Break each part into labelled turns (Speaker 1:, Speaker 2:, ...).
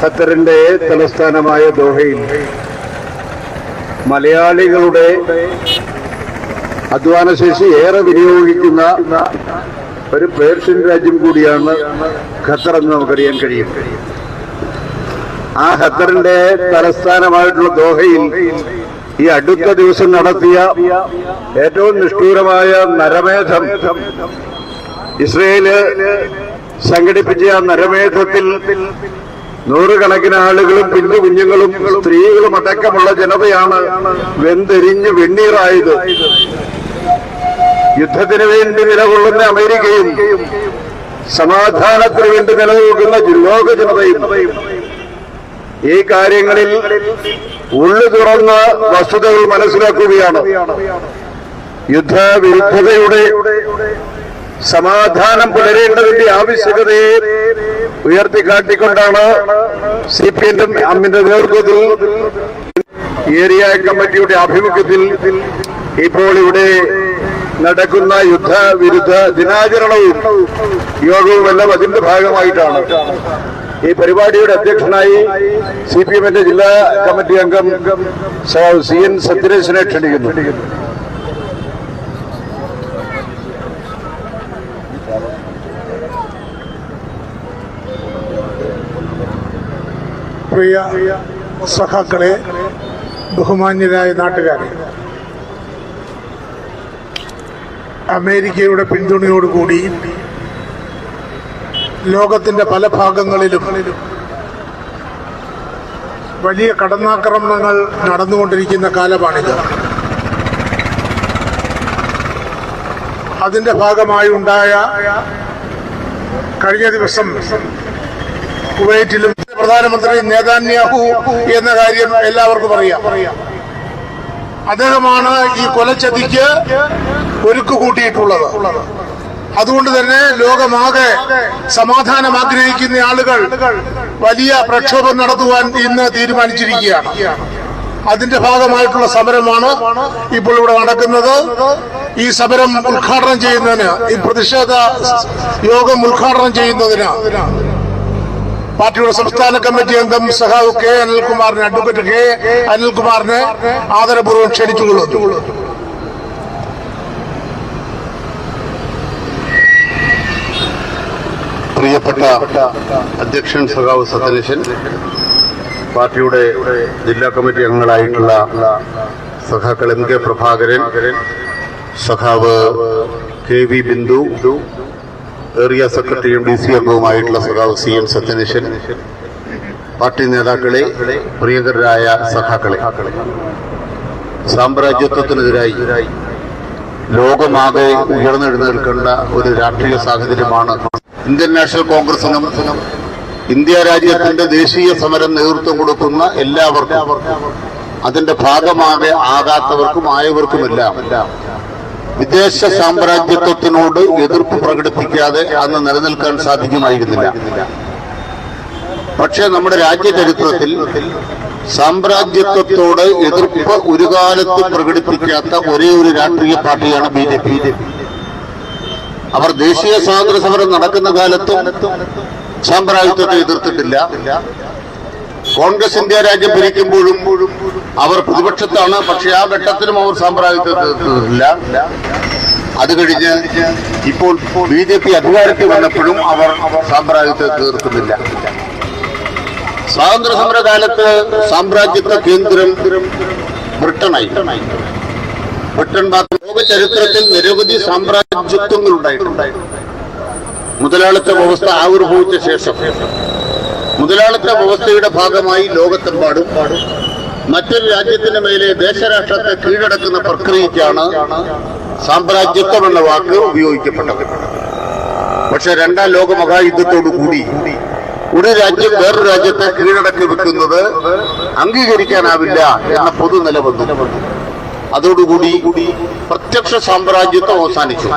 Speaker 1: ഖത്തറിന്റെ തലസ്ഥാനമായ ദോഹയിൽ മലയാളികളുടെ അധ്വാനശേഷി ഏറെ വിനിയോഗിക്കുന്ന ഒരു പേർഷ്യൻ രാജ്യം കൂടിയാണ് ഖത്തർ എന്ന് നമുക്കറിയാൻ കഴിയും. ആ ഖത്തറിന്റെ തലസ്ഥാനമായിട്ടുള്ള ദോഹയിൽ ഈ അടുത്ത ദിവസം നടത്തിയ ഏറ്റവും നിഷ്ഠൂരമായ നരമേധം ഇസ്രയേൽ സംഘടിപ്പിച്ച ആ നരമേധത്തിൽ നൂറുകണക്കിന് ആളുകളും പിഞ്ചു കുഞ്ഞുങ്ങളും സ്ത്രീകളും അടക്കമുള്ള ജനതയാണ് വെന്തെരിഞ്ഞ് വെണ്ണീറായത്. യുദ്ധത്തിന് വേണ്ടി നിലകൊള്ളുന്ന അമേരിക്കയും സമാധാനത്തിന് വേണ്ടി നിലനിൽക്കുന്ന ലോക ജനതയും ഈ കാര്യങ്ങളിൽ ഉള്ളു തുറന്ന വസ്തുതകൾ മനസ്സിലാക്കുകയാണ്. യുദ്ധവിരുദ്ധതയുടെ സമാധാനം പുലരേണ്ടതിന്റെ ആവശ്യകതയെ ഉയർത്തിക്കാട്ടിക്കൊണ്ടാണ് സി പി എം അമ്മിന്റെ നേതൃത്വത്തിൽ ഏരിയ കമ്മിറ്റിയുടെ ആഭിമുഖ്യത്തിൽ ഇപ്പോൾ ഇവിടെ നടക്കുന്ന യുദ്ധ വിരുദ്ധ ദിനാചരണവും യോഗവും എല്ലാം അതിന്റെ ഭാഗമായിട്ടാണ്. ഈ പരിപാടിയുടെ അധ്യക്ഷനായി സി പി എമ്മിന്റെ ജില്ലാ കമ്മിറ്റി അംഗം സി എൻ സത്യരേശനെ ക്ഷണിക്കുന്നു.
Speaker 2: പ്രിയ സഹാക്കളെ ബഹുമാന്യരായ നാട്ടുകാരെ അമേരിക്കയുടെ പിന്തുണയോടുകൂടി ലോകത്തിന്റെ പല ഭാഗങ്ങളിലും വലിയ കടന്നാക്രമണങ്ങൾ നടന്നുകൊണ്ടിരിക്കുന്ന കാലമാണിത്. അതിന്റെ ഭാഗമായി ഉണ്ടായ കഴിഞ്ഞ ദിവസം കുവൈറ്റിലും പ്രധാനമന്ത്രി നേതാന്യാഹു എന്ന കാര്യം എല്ലാവർക്കും അറിയാം. അദ്ദേഹമാണ് ഈ കൊലച്ചതിക്ക് ഒരുക്കു കൂട്ടിയിട്ടുള്ളത്. അതുകൊണ്ട് തന്നെ ലോകമാകെ സമാധാനം ആഗ്രഹിക്കുന്ന ആളുകൾ വലിയ പ്രക്ഷോഭം നടത്തുവാൻ ഇന്ന് തീരുമാനിച്ചിരിക്കുകയാണ്. അതിന്റെ ഭാഗമായിട്ടുള്ള സമരമാണ് ഇപ്പോൾ ഇവിടെ നടക്കുന്നത്. ഈ സമരം ഉദ്ഘാടനം ചെയ്യുന്നതിന് ഈ പ്രതിഷേധ യോഗം ഉദ്ഘാടനം ചെയ്യുന്നതിന് പാർട്ടിയുടെ സംസ്ഥാന കമ്മിറ്റി അംഗം സഹാവ് കെ അനിൽകുമാറിനെ അഡ്വക്കേറ്റ് കെ അനിൽകുമാറിനെ ആദരപൂർവം ക്ഷണിച്ചുകൊള്ളുന്നു.
Speaker 1: പ്രിയപ്പെട്ട അധ്യക്ഷൻ സഖാവ് സത്യനേശൻ പാർട്ടിയുടെ ജില്ലാ കമ്മിറ്റി അംഗങ്ങളായിട്ടുള്ള സഖാക്കൾ എം കെ പ്രഭാകരൻ സഖാവ് കെ വി ബിന്ദു ഏറിയ സെക്രട്ടറിയും ഡി സി അംഗവുമായിട്ടുള്ള സഖാവ് സി എം സത്യനേശൻ പാർട്ടി നേതാക്കളെ പ്രിയങ്കരായ സഖാക്കളെ. സാമ്രാജ്യത്വത്തിനെതിരായി ലോകമാകെ ഉയർന്നെഴുന്നേൽക്കേണ്ട ഒരു രാഷ്ട്രീയ സാഹചര്യമാണ് ഇന്ത്യൻ നാഷണൽ കോൺഗ്രസിനും ഇന്ത്യ രാജ്യത്തിന്റെ ദേശീയ സമരം നേതൃത്വം കൊടുക്കുന്ന എല്ലാവർക്കും അതിന്റെ ഭാഗമാകെ ആകാത്തവർക്കും ആയവർക്കുമെല്ലാം വിദേശ സാമ്രാജ്യത്വത്തിനോട് എതിർപ്പ് പ്രകടിപ്പിക്കാതെ അന്ന് നിലനിൽക്കാൻ സാധിക്കുമായിരുന്നില്ല. പക്ഷേ നമ്മുടെ രാജ്യചരിത്രത്തിൽ സാമ്രാജ്യത്വത്തോട് എതിർപ്പ് ഒരു കാലത്ത് പ്രകടിപ്പിക്കാത്ത ഒരേ ഒരു രാഷ്ട്രീയ പാർട്ടിയാണ് ബി ജെ പി. അവർ ദേശീയ സ്വാതന്ത്ര്യ സമരം നടക്കുന്ന കാലത്തും സാമ്രാജ്യത്വത്തെ എതിർത്തിട്ടില്ല. കോൺഗ്രസ് ഇന്ത്യ രാജ്യം ഭരിക്കുമ്പോഴും അവർ പ്രതിപക്ഷത്താണ് പക്ഷെ ആ ഘട്ടത്തിലും അവർ സാമ്രാജ്യത്വത്തെ എതിർത്തിട്ടില്ല അത് കഴിഞ്ഞ് ഇപ്പോൾ ബി ജെ പി അധികാരത്തിൽ വന്നപ്പോഴും അവർ സാമ്രാജ്യത്തെ തീർക്കുന്നില്ല. സ്വാതന്ത്ര്യ സമരകാലത്ത് സാമ്രാജ്യത്വ കേന്ദ്രം ബ്രിട്ടനായി ബ്രിട്ടൻ മാത്രം ലോക ചരിത്രത്തിൽ നിരവധി സാമ്രാജ്യത്വങ്ങൾ ഉണ്ടായിട്ടുണ്ട്. മുതലാളിത്ത വ്യവസ്ഥ ആവിർഭവിച്ച ശേഷം മുതലാളിത്ത വ്യവസ്ഥയുടെ ഭാഗമായി ലോകത്തെമ്പാടും മറ്റൊരു രാജ്യത്തിന്റെ മേലെ ദേശരാഷ്ട്രത്തെ കീഴടക്കുന്ന പ്രക്രിയയ്ക്കാണ് സാമ്രാജ്യത്വം എന്ന വാക്ക് ഉപയോഗിക്കപ്പെട്ടത്. പക്ഷെ രണ്ടാം ലോക മഹായുദ്ധത്തോടു കൂടി ഒരു രാജ്യം വേറൊരു രാജ്യത്തെ കീഴടക്കി വെക്കുന്നത് അംഗീകരിക്കാനാവില്ല എന്ന പൊതു നിലവന്നു. അതോടുകൂടി പ്രത്യക്ഷ സാമ്രാജ്യത്വം അവസാനിച്ചു.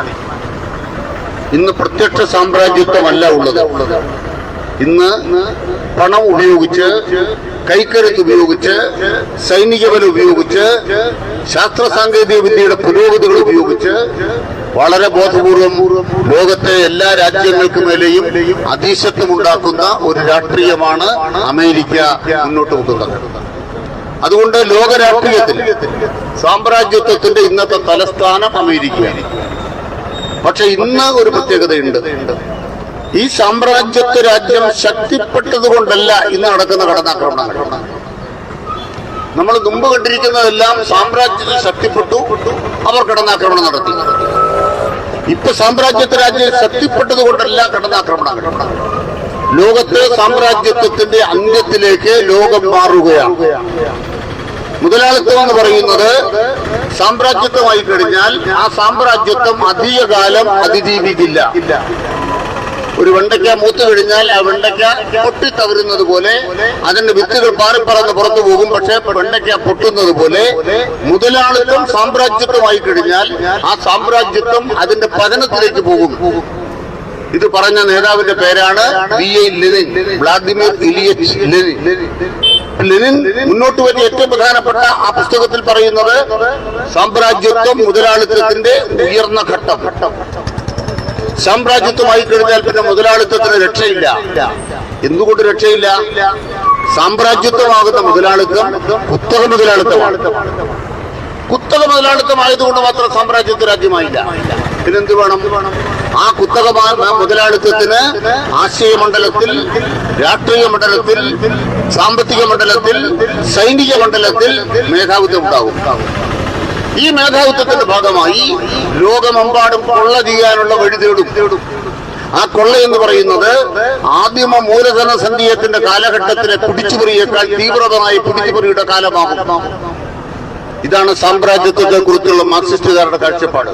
Speaker 1: ഇന്ന് പ്രത്യക്ഷ സാമ്രാജ്യത്വമല്ല ഉള്ളത്. ഇന്ന് പണം ഉപയോഗിച്ച് കൈക്കരുത്ത് ഉപയോഗിച്ച് സൈനിക ബലം ഉപയോഗിച്ച് ശാസ്ത്ര സാങ്കേതിക വിദ്യയുടെ പുരോഗതികൾ ഉപയോഗിച്ച് വളരെ ബോധപൂർവം ലോകത്തെ എല്ലാ രാജ്യങ്ങൾക്ക് മേലെയും അതീശത്വമുണ്ടാക്കുന്ന ഒരു രാഷ്ട്രീയമാണ് അമേരിക്ക മുന്നോട്ട് കൊണ്ടുവന്നത്. അതുകൊണ്ട് ലോക രാഷ്ട്രീയത്തിൽ സാമ്രാജ്യത്വത്തിന്റെ ഇന്നത്തെ തലസ്ഥാനം അമേരിക്കയാണ്. പക്ഷെ ഇന്ന് ഒരു പ്രത്യേകതയുണ്ട്. ഈ സാമ്രാജ്യത്വ രാജ്യം ശക്തിപ്പെട്ടത് കൊണ്ടല്ല ഇന്ന് നടക്കുന്ന കടന്നാക്രമണങ്ങൾ നമ്മൾ മുമ്പ് കണ്ടിരിക്കുന്നതെല്ലാം സാമ്രാജ്യത്തിൽ ശക്തിപ്പെട്ടു അവർ കടന്നാക്രമണം നടത്തി. ഇപ്പൊ സാമ്രാജ്യത്വ രാജ്യം ശക്തിപ്പെട്ടത് കൊണ്ടല്ല കടന്നാക്രമണങ്ങൾ ലോകത്തെ സാമ്രാജ്യത്വത്തിന്റെ അന്ത്യത്തിലേക്ക് ലോകം മാറുകയാണ്. മുതലാളിത്തം എന്ന് പറയുന്നത് സാമ്രാജ്യത്വമായി കഴിഞ്ഞാൽ ആ സാമ്രാജ്യത്വം അധികകാലം അതിജീവിക്കില്ല. ഒരു വെണ്ടയ്ക്ക മൂത്ത് കഴിഞ്ഞാൽ ആ വെണ്ടയ്ക്ക പൊട്ടിത്തകരുന്നത് പോലെ അതിന്റെ വിത്തുകൾ പാറിപ്പറന്ന് പുറത്തു പോകും. പക്ഷെ വെണ്ടയ്ക്ക പൊട്ടുന്നത് പോലെ മുതലാളിത്തം സാമ്രാജ്യത്വമായി കഴിഞ്ഞാൽ ആ സാമ്രാജ്യത്വം അതിന്റെ പതനത്തിലേക്ക് പോകും. ഇത് പറഞ്ഞ നേതാവിന്റെ പേരാണ് V A Lenin Vladimir Ilyich Lenin. Lenin മുന്നോട്ട് വരുന്ന ഏറ്റവും പ്രധാനപ്പെട്ട ആ പുസ്തകത്തിൽ പറയുന്നത് സാമ്രാജ്യത്വം മുതലാളിത്തത്തിന്റെ ഉയർന്ന ഘട്ടം. സാമ്രാജ്യത്വമായി കഴിഞ്ഞാൽ പിന്നെ മുതലാളിത്തത്തിന് രക്ഷയില്ല. എന്തുകൊണ്ട് രക്ഷയില്ല? സാമ്രാജ്യത്വമാകുന്ന മുതലാളിത്തം കുത്തക മുതലാളിത്തമാണ്. കുത്തക മുതലാളിത്തമായതുകൊണ്ട് മാത്രം സാമ്രാജ്യത്വ രാജ്യമായില്ല. പിന്നെന്ത് വേണം? ആ കുത്തക മുതലാളിത്തത്തിന് ആശയ മണ്ഡലത്തിൽ രാഷ്ട്രീയ മണ്ഡലത്തിൽ സാമ്പത്തിക മണ്ഡലത്തിൽ സൈനിക മണ്ഡലത്തിൽ മേധാവിത്വം ഉണ്ടാവും. ഈ മേധാവിത്വത്തിന്റെ ഭാഗമായി ലോകമെമ്പാടും കൊള്ള ചെയ്യാനുള്ള വഴി തേടും. ആ കൊള്ള എന്ന് പറയുന്നത് ആദിമ മൂലധന സന്ധിയത്തിന്റെ കാലഘട്ടത്തിലെ പിടിച്ചുപറിയേക്കാൾ തീവ്രതമായി പിടിച്ചുപറിയുടെ കാലമാകും. ഇതാണ് സാമ്രാജ്യത്വത്തെ കുറിച്ചുള്ള മാർക്സിസ്റ്റുകാരുടെ കാഴ്ചപ്പാട്.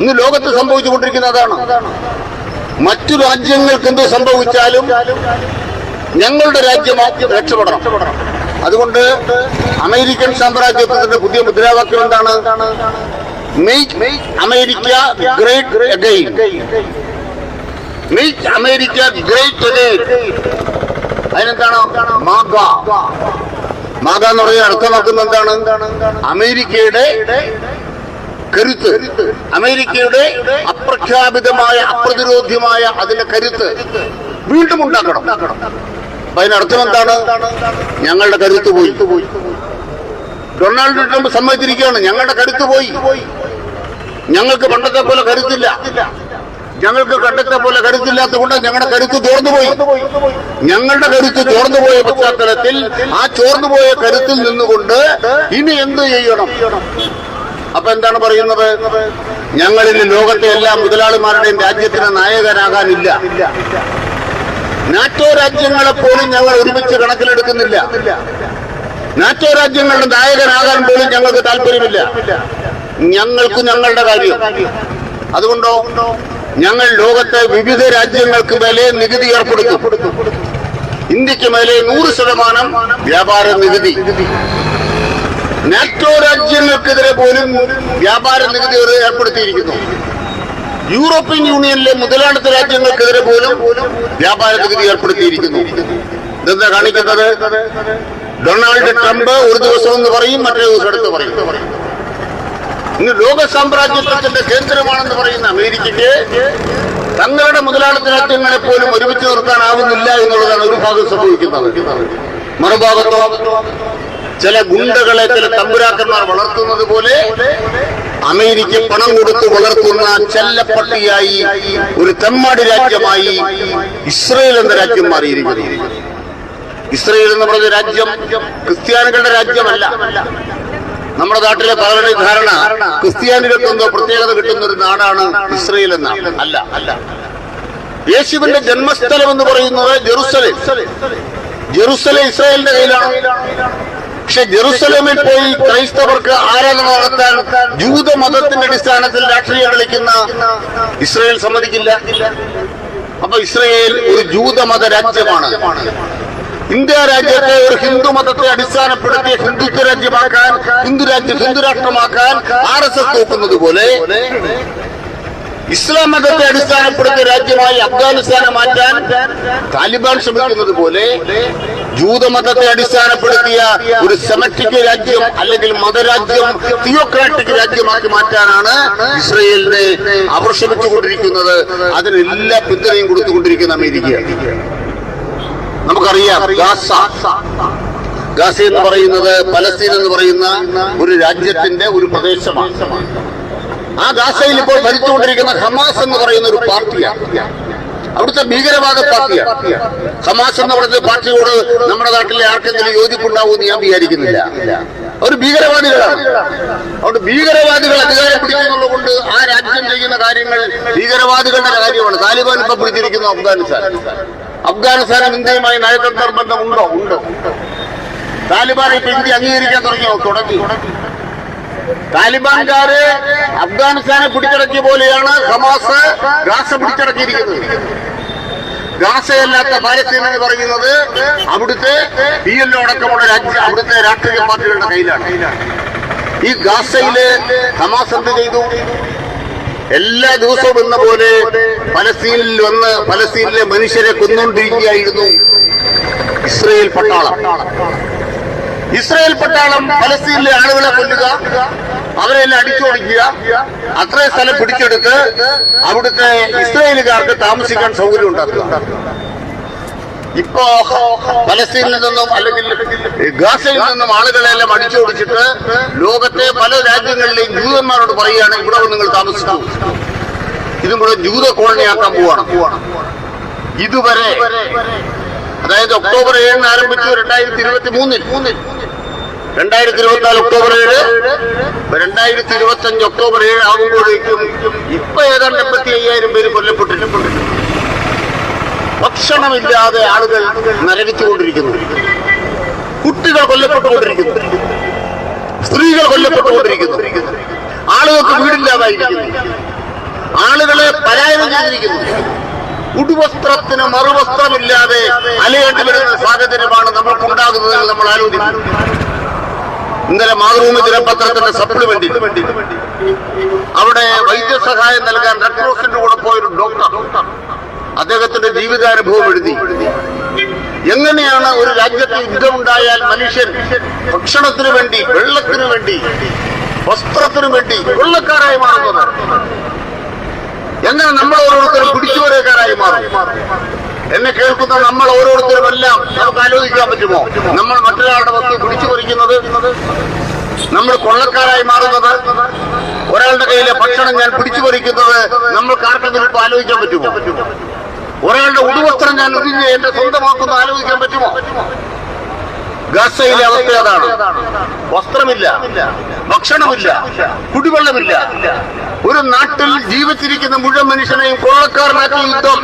Speaker 1: ഇന്ന് ലോകത്ത് സംഭവിച്ചുകൊണ്ടിരിക്കുന്ന അതാണ്. മറ്റു രാജ്യങ്ങൾക്ക് എന്ത് സംഭവിച്ചാലും ഞങ്ങളുടെ രാജ്യം രക്ഷപ്പെടണം. അതുകൊണ്ട് അമേരിക്കൻ സാമ്രാജ്യത്വത്തിന്റെ പുതിയ മുദ്രാവാക്യം എന്താണ്? America great America great again അതിനെന്താണ്? മാഗ. എന്ന് പറഞ്ഞാൽ അർത്ഥമാക്കുന്ന എന്താണ്? അമേരിക്കയുടെ കരുത്ത്. അമേരിക്കയുടെ അപ്രഖ്യാപിതമായ അപ്രതിരോധ്യമായ അതിന്റെ കരുത്ത് വീണ്ടും ഉണ്ടാക്കണം. അപ്പൊ അതിനർത്ഥം എന്താണ്? ഞങ്ങളുടെ കരുത്ത് പോയി. ഡൊണാൾഡ് ട്രംപ് സമ്മതിച്ചിരിക്കുകയാണ്. ഞങ്ങളുടെ കരുത്ത് പോയി. ഞങ്ങൾക്ക് പണ്ടത്തെ പോലെ കരുത്തില്ല. ഞങ്ങൾക്ക് കണ്ടത്തെ പോലെ കരുത്തില്ലാത്ത കൊണ്ട് ഞങ്ങളുടെ കരുത്ത് ചോർന്നുപോയി ഞങ്ങളുടെ കരുത്ത് ചോർന്നുപോയ പശ്ചാത്തലത്തിൽ ആ ചോർന്നുപോയ കരുത്തിൽ നിന്നുകൊണ്ട് ഇനി എന്ത് ചെയ്യണം? അപ്പൊ എന്താണ് പറയുന്നത്? ഞങ്ങളിൽ ലോകത്തെ എല്ലാ മുതലാളിമാരുടെയും രാജ്യത്തിന് നായകനാകാനില്ല. നാറ്റോ രാജ്യങ്ങളെ പോലും ഞങ്ങൾ ഒരുമിച്ച് കണക്കിലെടുക്കുന്നില്ല. നാറ്റോ രാജ്യങ്ങളുടെ നായകനാകാൻ പോലും ഞങ്ങൾക്ക് താല്പര്യമില്ല. ഞങ്ങൾക്ക് ഞങ്ങളുടെ കാര്യം. അതുകൊണ്ടോ ഞങ്ങൾ ലോകത്തെ വിവിധ രാജ്യങ്ങൾക്ക് മേലെ നികുതി ഏർപ്പെടുത്തും. ഇന്ത്യയ്ക്ക് മേലെ നൂറ് ശതമാനം വ്യാപാര നികുതി. നാറ്റോ രാജ്യങ്ങൾക്കെതിരെ പോലും വ്യാപാര നികുതി ഏർപ്പെടുത്തിയിരിക്കുന്നു. യൂറോപ്യൻ യൂണിയനിലെ മുതലാളിത്ത രാജ്യങ്ങൾക്കെതിരെ പോലും വ്യാപാര നികുതി ഏർപ്പെടുത്തിയിരിക്കുന്നു. ഇതെന്താ കാണിക്കുന്നത്? ഡൊണാൾഡ് ട്രംപ് ഒരു ദിവസം എന്ന് പറയും മറ്റേ ദിവസം എടുത്ത് പറയും. ഇന്ന് ലോക സാമ്രാജ്യത്വത്തിന്റെ കേന്ദ്രമാണെന്ന് പറയുന്ന അമേരിക്കയ്ക്ക് തങ്ങളുടെ മുതലാളിത്ത രാജ്യങ്ങളെ പോലും ഒരുമിച്ച് നിർത്താനാവുന്നില്ല എന്നുള്ളതാണ് ഒരു ഭാഗം സംഭവിക്കുന്നത്. മറുഭാഗത്തോ ചില ഗുണ്ടകളെ ചില തമ്പുരാക്കന്മാർ വളർത്തുന്നത് പോലെ അമേരിക്ക പണം കൊടുത്ത് വളർത്തുന്ന ചെല്ലപ്പട്ടിയായി ഒരു തെമ്മാടി രാജ്യമായി ഇസ്രയേൽ എന്ന രാജ്യം മാറിയിരിക്കുന്നു. ഇസ്രയേൽ എന്ന് പറഞ്ഞ രാജ്യം ക്രിസ്ത്യാനികളുടെ രാജ്യമല്ല. നമ്മുടെ നാട്ടിലെ പലരുടെയും ധാരണ ക്രിസ്ത്യാനികൾക്ക് എന്തോ പ്രത്യേകത കിട്ടുന്ന ഒരു നാടാണ് ഇസ്രയേൽ എന്നാണ് അല്ല അല്ല. യേശുവിന്റെ ജന്മസ്ഥലം എന്ന് പറയുന്നത് ജെറുസലേം. ജെറുസലേം ഇസ്രായേലിന്റെ കയ്യിലാണ്. പക്ഷെ ജെറുസലേമിൽ പോയി ക്രൈസ്തവർക്ക് ആരാധന നടത്താൻ ജൂത മതത്തിന്റെ അടിസ്ഥാനത്തിൽ രാഷ്ട്രീയം കളിക്കുന്ന ഇസ്രയേൽ സമ്മതിക്കില്ല. അപ്പൊ ഇസ്രയേൽ ഒരു ജൂതമത രാജ്യമാണ്. ഇന്ത്യ രാജ്യത്തെ ഒരു ഹിന്ദു മതത്തെ അടിസ്ഥാനപ്പെടുത്തി ഹിന്ദുത്വ രാജ്യമാക്കാൻ ഹിന്ദു രാജ്യം ഹിന്ദു രാഷ്ട്രമാക്കാൻ ആർ എസ് എസ് നോക്കുന്നത് പോലെ ഇസ്ലാം മതത്തെ അടിസ്ഥാനപ്പെടുത്തിയ രാജ്യമായി അഫ്ഗാനിസ്ഥാനെ മാറ്റാൻ താലിബാൻ ശ്രമിക്കുന്നത് പോലെ ജൂതമതത്തെ അടിസ്ഥാനപ്പെടുത്തിയ ഒരു സെമറ്റിക് രാജ്യം അല്ലെങ്കിൽ മതരാജ്യം തിയോക്രാറ്റിക് രാജ്യമാക്കി മാറ്റാനാണ് ഇസ്രയേലിനെ അവർ ശ്രമിച്ചുകൊണ്ടിരിക്കുന്നത് അതിനെല്ലാ പിന്തുണയും കൊടുത്തുകൊണ്ടിരിക്കുന്ന അമേരിക്ക. നമുക്കറിയാം ഗാസ. ഗാസ എന്ന് പറയുന്നത് പലസ്തീൻ എന്ന് പറയുന്ന ഒരു രാജ്യത്തിന്റെ ഒരു പ്രദേശമാണ്. ആ ഗാസയിൽ ഇപ്പോൾ ഭരിച്ചുകൊണ്ടിരിക്കുന്ന ഹമാസ് എന്ന് പറയുന്ന ഒരു പാർട്ടിയാണ്. അവിടുത്തെ ഭീകരവാദ പാർട്ടിയാണ് ഹമാസ് എന്ന് പറയുന്ന പാർട്ടിയോട് നമ്മുടെ നാട്ടിലെ ആർക്കെങ്കിലും യോജിപ്പുണ്ടാവുമെന്ന് ഞാൻ വിചാരിക്കുന്നില്ല. അവർ ഭീകരവാദികളാണ്. അതുകൊണ്ട് ഭീകരവാദികൾ അധികാരം പിടിക്കുന്നുള്ള കൊണ്ട് ആ രാജ്യം ചെയ്യുന്ന കാര്യങ്ങൾ ഭീകരവാദികളുടെ കാര്യമാണ്. താലിബാൻ ഇപ്പൊ പിടിച്ചിരിക്കുന്നു അഫ്ഗാനിസ്ഥാൻ. അഫ്ഗാനിസ്ഥാനും ഇന്ത്യയുമായി നയതന്ത്ര ബന്ധമുണ്ടോ ഉണ്ടോ? താലിബാൻ ഇപ്പൊ ഇന്ത്യ അംഗീകരിക്കാൻ തുടങ്ങിയോ? തുടങ്ങി. താലിബാൻകാര് അഫ്ഗാനിസ്ഥാനെ പിടിച്ചടക്കിയ പോലെയാണ് ഹമാസ് ഗാസ പിടിച്ചടക്കിയിരിക്കുന്നത്. ഗാസയല്ലാത്ത പാലസ്തീൻ എന്ന് പറയുന്നത് അവിടുത്തെ പി എൽ അടക്കമുള്ള രാജ്യ അവിടുത്തെ രാഷ്ട്രീയ പാർട്ടികളുടെ കയ്യിലാണ്. ഈ ഗാസയിൽ ഹമാസ് എന്ത് ചെയ്തു? എല്ലാ ദിവസവും എന്ന പോലെ പലസ്തീനിൽ വന്ന് പലസ്തീനിലെ മനുഷ്യരെ കൊന്നുകൊണ്ടിരിക്കുകയായിരുന്നു ഇസ്രയേൽ പട്ടാളം. ഇസ്രായേൽ പട്ടാളം പലസ്തീനിലെ ആളുകളെ കൊല്ലുക അവരെല്ലാം അടിച്ചോടിക്കുക. അത്രയും സ്ഥലം പിടിച്ചെടുത്ത് അവിടുത്തെ ഇസ്രായേലുകാർക്ക് താമസിക്കാൻ സൗകര്യം ഉണ്ടാക്കുക. ഇപ്പോ പലസ്തീനിൽ നിന്നും അല്ലെങ്കിൽ ഗാസയിൽ നിന്നും ആളുകളെല്ലാം അടിച്ചോടിച്ചിട്ട് ലോകത്തെ പല രാജ്യങ്ങളിലെയും ജൂതന്മാരോട് പറയുകയാണ് ഇവിടെ നിങ്ങൾ താമസിക്കൂ. ഇതും കൂടെ ജൂത കോളനിയാക്കാൻ പോവാണ്. ഇതുവരെ അതായത് ഒക്ടോബർ ഏഴിന് ആരംഭിച്ചു രണ്ടായിരത്തി ഇരുപത്തി മൂന്നിൽ രണ്ടായിരത്തി ഇരുപത്തി നാല് ഒക്ടോബർ ഏഴ് രണ്ടായിരത്തി ഇരുപത്തി അഞ്ച് ഒക്ടോബർ ഏഴ് ആകുമ്പോഴേക്കും ഇപ്പൊ ഏതാണ്ട് എൺപത്തി അയ്യായിരം പേര് കൊല്ലപ്പെട്ടിട്ടുണ്ട്. ഭക്ഷണമില്ലാതെ ആളുകൾ നരകിച്ചുകൊണ്ടിരിക്കുന്നു. കുട്ടികൾ കൊല്ലപ്പെട്ടുകൊണ്ടിരിക്കുന്നു. സ്ത്രീകൾ കൊല്ലപ്പെട്ടുകൊണ്ടിരിക്കുന്നു. ആളുകൾക്ക് വീടില്ലാതായിരിക്കുന്നു. ആളുകളെ പലായനം ചെയ്തിരിക്കുന്നു. ഉടുവസ്ത്രത്തിന് മറുവസ്ത്രമില്ലാതെ അലയേണ്ടി വരുന്ന സാഹചര്യമാണ് നമ്മൾക്കുണ്ടാകുന്നതെന്ന് നമ്മൾ ആലോചിക്കുന്നു. ഇന്നലെ മാതൃഭൂമി ദിനപത്രത്തിന്റെ സപ്ലിമെന്റ് അവിടെ വൈദ്യസഹായം നൽകാൻ റെഡ് ക്രോസിന്റെ കൂടെ പോയൊരു ഡോക്ടർ അദ്ദേഹത്തിന്റെ ജീവിതാനുഭവം എഴുതി. എങ്ങനെയാണ് ഒരു രാജ്യത്ത് യുദ്ധമുണ്ടായാൽ മനുഷ്യൻ ഭക്ഷണത്തിനു വേണ്ടി വെള്ളത്തിനു വേണ്ടി വസ്ത്രത്തിനു വേണ്ടി വെള്ളക്കാരായി മാറുന്നത്? എങ്ങനെ നമ്മൾ ഓരോരുത്തരും പിടിച്ചുവരക്കാരായി മാറും? എന്നെ കേൾക്കുന്ന നമ്മൾ ഓരോരുത്തരും എല്ലാം നമുക്ക് ആലോചിക്കാൻ പറ്റുമോ? നമ്മൾ മറ്റൊരാളുടെ വസ്തു പിടിച്ചു പറിക്കുന്നത് നമ്മൾ കൊള്ളക്കാരായി മാറുന്നത് ഒരാളുടെ കയ്യിലെ ഭക്ഷണം ഞാൻ പിടിച്ചു പറിക്കുന്നത് നമ്മൾ കാർക്കെങ്കിലും ഇപ്പൊ ആലോചിക്കാൻ പറ്റുമോ? ഒരാളുടെ ഉടുവസ്ത്രം ഞാൻ ഒരുങ്ങി എന്റെ സ്വന്തമാക്കുന്ന ആലോചിക്കാൻ പറ്റുമോ? ഗാസയിലെ അവസ്ഥ അതാണ്. വസ്ത്രമില്ല ഭക്ഷണമില്ല കുടിവെള്ളമില്ല. ഒരു നാട്ടിൽ ജീവിച്ചിരിക്കുന്ന മുഴുവൻ മനുഷ്യനെയും കൊള്ളക്കാരനാക്കി യുദ്ധം.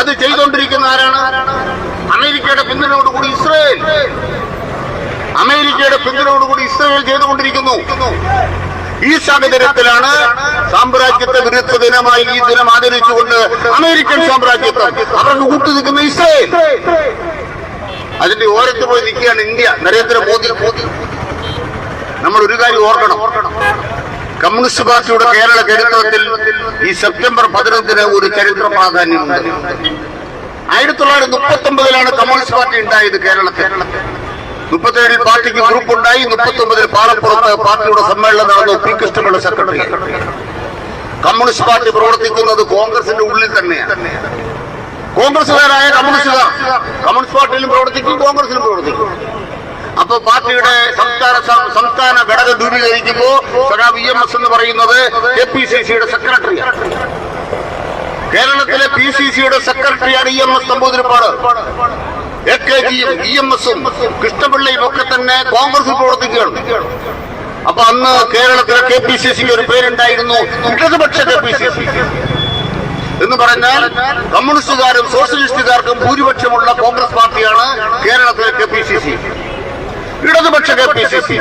Speaker 1: അത് ചെയ്തുകൊണ്ടിരിക്കുന്ന ആരാണ്? അമേരിക്കയുടെ പിന്തുണയോടുകൂടി ഇസ്രയേൽ. അമേരിക്കയുടെ പിന്തുണയോടുകൂടി ഇസ്രയേൽ ചെയ്തുകൊണ്ടിരിക്കുന്നു. ഈ സാഹചര്യത്തിലാണ് സാമ്രാജ്യത്തെ വിരുദ്ധ ദിനമായി ഈ ദിനം ആചരിച്ചുകൊണ്ട് അമേരിക്കൻ സാമ്രാജ്യത്തെ അവർക്ക് കൂട്ടുനിൽക്കുന്ന ഇസ്രയേൽ. അതിന്റെ ഓരത്ത് പോയി നിൽക്കുകയാണ് ഇന്ത്യ. നരേന്ദ്രമോദി നമ്മൾ ഒരു കാര്യം ഓർക്കണം. കമ്മ്യൂണിസ്റ്റ് പാർട്ടിയുടെ കേരള ചരിത്രത്തിൽ ഈ സെപ്റ്റംബർ പതിനൊന്നിന് ഒരു ചരിത്ര പ്രാധാന്യമുണ്ട്. ആയിരത്തി തൊള്ളായിരത്തി മുപ്പത്തി ഒമ്പതിലാണ് കമ്മ്യൂണിസ്റ്റ് പാർട്ടി ഉണ്ടായത് കേരളത്തിൽ. മുപ്പത്തേഴിൽ പാർട്ടിക്ക് ഗ്രൂപ്പ് ഉണ്ടായി. മുപ്പത്തി ഒമ്പതിൽ പാലപ്പുറത്ത് പാർട്ടിയുടെ സമ്മേളനം നടന്നു. P Krishnapillai secretary. Communist party പ്രവർത്തിക്കുന്നത് കോൺഗ്രസിന്റെ ഉള്ളിൽ തന്നെയാണ്. കോൺഗ്രസുകാരായ കമ്മ്യൂണിസ്റ്റുകാർ കമ്മ്യൂണിസ്റ്റ് പാർട്ടിയിലും പ്രവർത്തിക്കും കോൺഗ്രസിലും പ്രവർത്തിക്കും. അപ്പൊ പാർട്ടിയുടെ സംസ്ഥാന സംസ്ഥാന ഘടകം രൂപീകരിക്കുമ്പോ സഖാ വി എം എസ് എന്ന് പറയുന്നത് കെ പി സി സിയുടെ സെക്രട്ടറിയാണ്. കേരളത്തിലെ പി സി സിയുടെ സെക്രട്ടറിയാണ് E M S Namboodiripad A K ജിയും ഇ എം എസും കൃഷ്ണപിള്ളയും ഒക്കെ തന്നെ കോൺഗ്രസിൽ പ്രവർത്തിക്കുകയാണ്. അപ്പൊ അന്ന് കേരളത്തിലെ കെ പി സി സിക്ക് ഒരു പേരുണ്ടായിരുന്നു. ഇടതുപക്ഷ കെ പി സി സി. എന്ന് പറഞ്ഞാൽ കമ്മ്യൂണിസ്റ്റുകാരും സോഷ്യലിസ്റ്റുകാർക്കും ഭൂരിപക്ഷമുള്ള കോൺഗ്രസ് പാർട്ടിയാണ് കേരളത്തിലെ കെ പി സി സി. ഇടതുപക്ഷ കെ പി സി സി.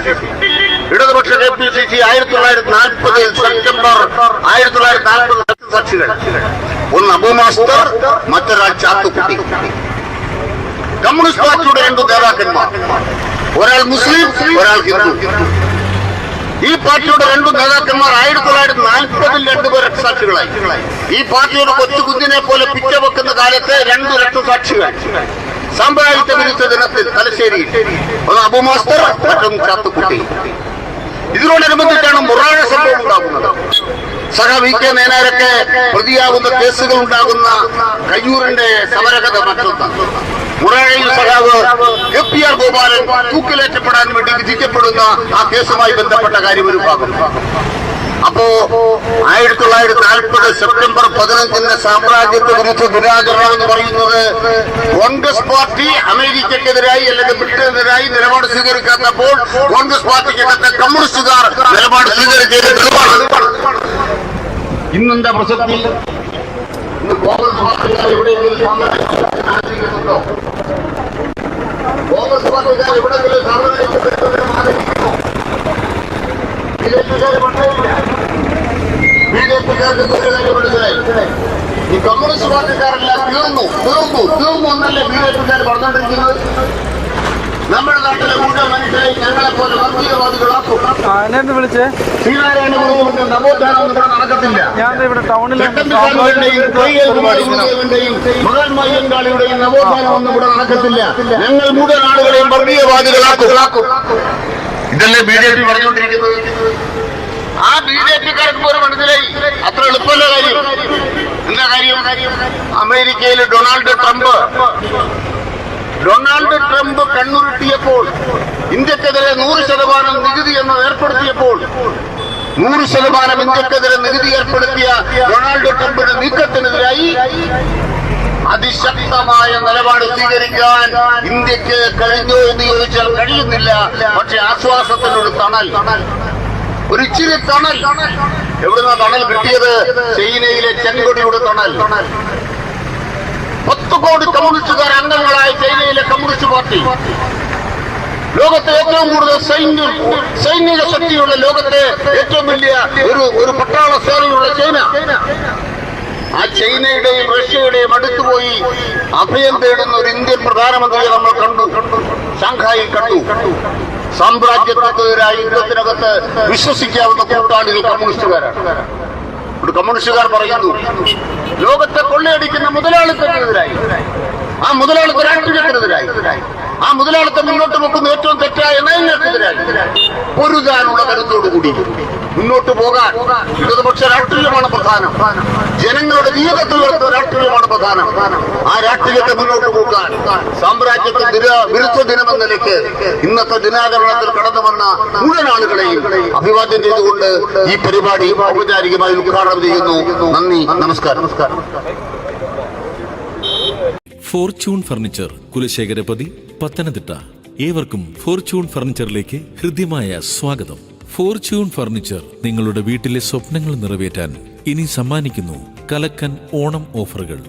Speaker 1: ഇടതുപക്ഷ കെ പി സി സി ആയിരത്തി തൊള്ളായിരത്തി നാൽപ്പതിൽ സെപ്റ്റംബർ ആയിരത്തി തൊള്ളായിരത്തി നാൽപ്പത് സാക്ഷികൾ. ഒന്ന് അബുമാസ്തർ മറ്റൊരാൾ ചാത്തുക്കുട്ടി. കമ്മ്യൂണിസ്റ്റ് പാർട്ടിയുടെ രണ്ട് നേതാക്കന്മാർ. ഒരാൾ മുസ്ലിം ഒരാൾ ഹിന്ദു. ഈ പാർട്ടിയുടെ രണ്ടു നേതാക്കന്മാർ ആയിരത്തി തൊള്ളായിരത്തി നാൽപ്പതിൽ രണ്ടുപേർ രക്തസാക്ഷികളായി. ഈ പാർട്ടിയുടെ കൊച്ചു കുഞ്ഞിനെ പോലെ പിച്ച വെക്കുന്ന കാലത്ത് രണ്ട് രക്തസാക്ഷികൾ. സാമ്പ്രാജ്യത്വ വിരുദ്ധ ദിനത്തിൽ തലശ്ശേരി ഒന്ന് അബുമാസ്റ്റർ മറ്റൊന്ന് ചാത്തുക്കുട്ടി. ഇതിനോടനുബന്ധിച്ചാണ് മുറാഴ സംഭവം ഉണ്ടാകുന്നത്. സഹ വി കെ നേനാരൊക്കെ പ്രതിയാകുന്ന കേസുകൾ ഉണ്ടാകുന്ന കയ്യൂരിന്റെ സമരകഥ മറ്റൊന്ന്. മുറാഴയിൽ സഖാവ് കെ പി ആർ ഗോപാലൻ തൂക്കിലേറ്റപ്പെടാൻ വേണ്ടി വിധിക്കപ്പെടുന്ന ആ കേസുമായി ബന്ധപ്പെട്ട കാര്യം ഒരു ഭാഗം. അപ്പോ ആയിരത്തി തൊള്ളായിരത്തി നാൽപ്പത് സെപ്റ്റംബർ പതിനഞ്ചിന് സാമ്രാജ്യത്വ വിരുദ്ധ ദുരാചരണം എന്ന് പറയുന്നത് കോൺഗ്രസ് പാർട്ടി അമേരിക്കക്കെതിരായി അല്ലെങ്കിൽ ബ്രിട്ടനെതിരായി നിലപാട് സ്വീകരിക്കാത്തപ്പോൾ കോൺഗ്രസ് പാർട്ടിക്കകത്തെ കമ്മ്യൂണിസ്റ്റുകാർ നിലപാട് സ്വീകരിക്കുന്നത് ഇന്നെന്താ പ്രസക്തി? കോൺഗ്രസ് പാർട്ടിക്കാർ ആചരിക്കുന്നുണ്ടോ കോൺഗ്രസ് പാർട്ടിക്കാർ എവിടെയെങ്കിലും സാമ്രാജ്യത്വത്തെ ആചരിക്കുന്നുണ്ടോ ബിജെപിക്കാർ പണ്ടേയില്ല ബിജെപിക്കാർക്ക് കാര്യം മനസ്സിലായി. ഈ കമ്മ്യൂണിസ്റ്റ് പാർട്ടിക്കാരെല്ലാം തീർന്നു തീർന്നു തീർന്നു എന്നല്ലേ ബിജെപിക്കാർ പറഞ്ഞുകൊണ്ടിരിക്കുന്നത്? നമ്മുടെ നാട്ടിലെ മുഴുവൻ മനുഷ്യരെ ഞങ്ങളെ പോലെ വർഗീയവാദികളാക്കും.
Speaker 3: ആ എന്നെ ഒന്ന് വിളിച്ചേ?
Speaker 1: ശ്രീനാരായണ ഗുരുവിന്റെ നവോത്ഥാനം ഒന്നും ഇവിടെ നടക്കത്തില്ല.
Speaker 3: ഞാൻ ഇവിടെ ടൗണിൽ
Speaker 1: നവോത്ഥാനം ഒന്നും ഇവിടെ നടക്കത്തില്ല. ഞങ്ങൾ മുഴുവൻ ആളുകളെയും വർഗീയവാദികളാക്കും. ഇതല്ലേ ബി ജെ പി പറഞ്ഞുകൊണ്ടിരിക്കുന്നത്? ആ ബി ജെ പിക്കാർക്ക് ഒരു മനസ്സിലായി. അത്ര എളുപ്പമല്ല കാര്യം. എന്താ കാര്യം? അമേരിക്കയിൽ ഡൊണാൾഡ് ട്രംപ് ഡൊണാൾഡ് ട്രംപ് കണ്ണുരുട്ടിയപ്പോൾ ഇന്ത്യക്കെതിരെ നൂറ് ശതമാനം നികുതി എന്ന് ഏർപ്പെടുത്തിയപ്പോൾ നൂറ് ശതമാനം ഇന്ത്യക്കെതിരെ നികുതി ഏർപ്പെടുത്തിയ ഡൊണാൾഡ് ട്രംപിന്റെ നീക്കത്തിനെതിരായി അതിശക്തമായ നിലപാട് സ്വീകരിക്കാൻ ഇന്ത്യയ്ക്ക് കഴിഞ്ഞോ എന്ന് ചോദിച്ചാൽ കഴിയുന്നില്ല. പക്ഷെ ആശ്വാസത്തിനൊരു തണൽ. ഒരു ഇച്ചിരി തണൽ. എവിടുന്ന തണൽ കിട്ടിയത്? ചൈനയിലെ ചെങ്കൊടിയുടെ തണൽ. പത്ത് കോടി കമ്മ്യൂണിസ്റ്റുകാർ അംഗങ്ങളായ ചൈനയിലെ കമ്മ്യൂണിസ്റ്റ് പാർട്ടി. ലോകത്തെ ഏറ്റവും കൂടുതൽ സൈന്യ സൈനിക ശക്തിയുള്ള ലോകത്തെ ഏറ്റവും വലിയ ഒരു ഒരു പട്ടാള സേനയുള്ള ചൈന. ആ ചൈനയുടെയും റഷ്യയുടെയും അടുത്തുപോയി അഭയം തേടുന്ന ഒരു ഇന്ത്യൻ പ്രധാനമന്ത്രിയെ നമ്മൾ കണ്ടു. ഷാങ്ഹായി കണ്ടു. സാമ്രാജ്യത്വത്തിനെതിരായ യുദ്ധത്തിനകത്ത് വിശ്വസിക്കാവുന്ന കൂട്ടാളികൾ കമ്മ്യൂണിസ്റ്റുകാരാണ്. ഇവിടെ കമ്മ്യൂണിസ്റ്റുകാർ പറയുന്നു ലോകത്തെ കൊള്ളയടിക്കുന്ന മുതലാളിത്തത്തിനെതിരായി. ആ മുതലാളിത്ത രാഷ്ട്രീയത്തിനെതിരായി ആ മുതലാളിത്തം മുന്നോട്ട് വെക്കുന്ന ഏറ്റവും തെറ്റായ നയങ്ങൾക്കെതിരായി പൊരുതാനുള്ള കരുത്തോടുകൂടി മുന്നോട്ട് പോകാൻ ഇടതുപക്ഷ രാഷ്ട്രീയമാണ് പ്രധാനം. ജനങ്ങളുടെ ജീവിതത്തിൽ വരുന്ന രാഷ്ട്രീയമാണ് പ്രധാനം. ആ രാഷ്ട്രീയത്തെ മുന്നോട്ട് പോകാൻ സാമ്രാജ്യത്തെ വിരുദ്ധ ദിനം എന്ന നിലയ്ക്ക് ഇന്നത്തെ ദിനാചരണത്തിൽ കടന്നു വന്ന മുഴുവൻ ആളുകളെയും അഭിവാദ്യം ചെയ്തുകൊണ്ട് ഈ പരിപാടി ഔപചാരികമായി ഉദ്ഘാടനം ചെയ്യുന്നു. നന്ദി നമസ്കാരം നമസ്കാരം.
Speaker 4: ഫോർച്യൂൺ ഫർണിച്ചർ കുലശേഖരപതി പത്തനംതിട്ട ഏവർക്കും ഫോർച്യൂൺ ഫർണിച്ചറിലേക്ക് ഹൃദ്യമായ സ്വാഗതം. ഫോർച്യൂൺ ഫർണിച്ചർ നിങ്ങളുടെ വീട്ടിലെ സ്വപ്നങ്ങൾ നിറവേറ്റാൻ ഇനി സമ്മാനിക്കുന്നു കലക്കൻ ഓണം ഓഫറുകൾ.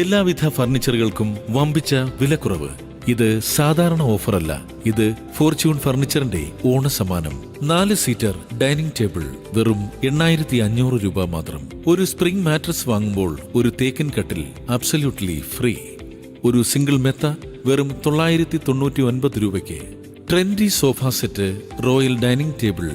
Speaker 4: എല്ലാവിധ ഫർണിച്ചറുകൾക്കും വമ്പിച്ച വിലക്കുറവ്. ഇത് സാധാരണ ഓഫറല്ല ഇത് ഫോർച്യൂൺ ഫർണിച്ചറിന്റെ ഓണ സമ്മാനം നാല് സീറ്റർ ഡൈനിങ് ടേബിൾ വെറും എണ്ണായിരത്തി അഞ്ഞൂറ് രൂപ മാത്രം. ഒരു സ്പ്രിംഗ് മാട്രസ് വാങ്ങുമ്പോൾ ഒരു തേക്കൻ കട്ടിൽ അബ്സല്യൂട്ട്ലി ഫ്രീ. ഒരു സിംഗിൾ മെത്ത വെറും തൊള്ളായിരത്തി തൊണ്ണൂറ്റി ഒൻപത് രൂപയ്ക്ക് trendy sofa set royal dining table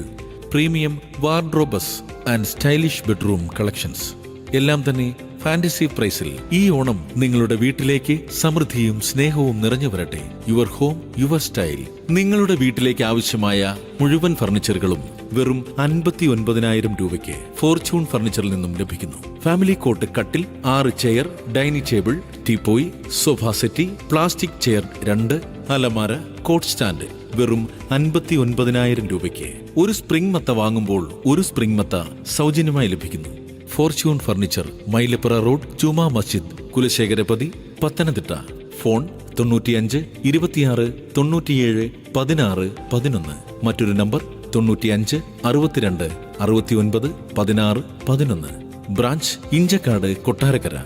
Speaker 4: premium wardrobes and stylish bedroom collections. എല്ലാം തന്നെ ഫാന്റസി പ്രൈസിൽ ഈ ഓണം നിങ്ങളുടെ വീട്ടിലേക്ക് സമൃദ്ധിയും സ്നേഹവും നിറഞ്ഞു വരട്ടെ. Your home your style. നിങ്ങളുടെ വീട്ടിലേക്ക് ആവശ്യമായ മുഴുവൻ ഫർണിച്ചറുകളും വെറും അൻപത്തി ഒൻപതിനായിരം രൂപയ്ക്ക് ഫോർച്യൂൺ ഫർണിച്ചറിൽ നിന്നും ലഭിക്കുന്നു. ഫാമിലി കോട്ട് കട്ടിൽ ആറ് chair dining table teapoy sofa settee plastic chair രണ്ട് അലമാര കോട്ട് സ്റ്റാൻഡ്. വെറും അൻപത്തി ഒൻപതിനായിരം രൂപയ്ക്ക് ഒരു സ്പ്രിംഗ് മത്ത വാങ്ങുമ്പോൾ ഒരു സ്പ്രിംഗ് മത്ത സൗജന്യമായി ലഭിക്കുന്നു. ഫോർച്യൂൺ ഫർണിച്ചർ മൈലപ്പുറ റോഡ് ജുമാ മസ്ജിദ് കുലശേഖരപതി പത്തനംതിട്ട. ഫോൺ തൊണ്ണൂറ്റിയഞ്ച് ഇരുപത്തിയാറ് തൊണ്ണൂറ്റിയേഴ് പതിനാറ് പതിനൊന്ന്. മറ്റൊരു നമ്പർ തൊണ്ണൂറ്റിയഞ്ച് അറുപത്തിരണ്ട് അറുപത്തിയൊൻപത് പതിനാറ് പതിനൊന്ന്. ബ്രാഞ്ച് ഇഞ്ചക്കാട് കൊട്ടാരക്കര.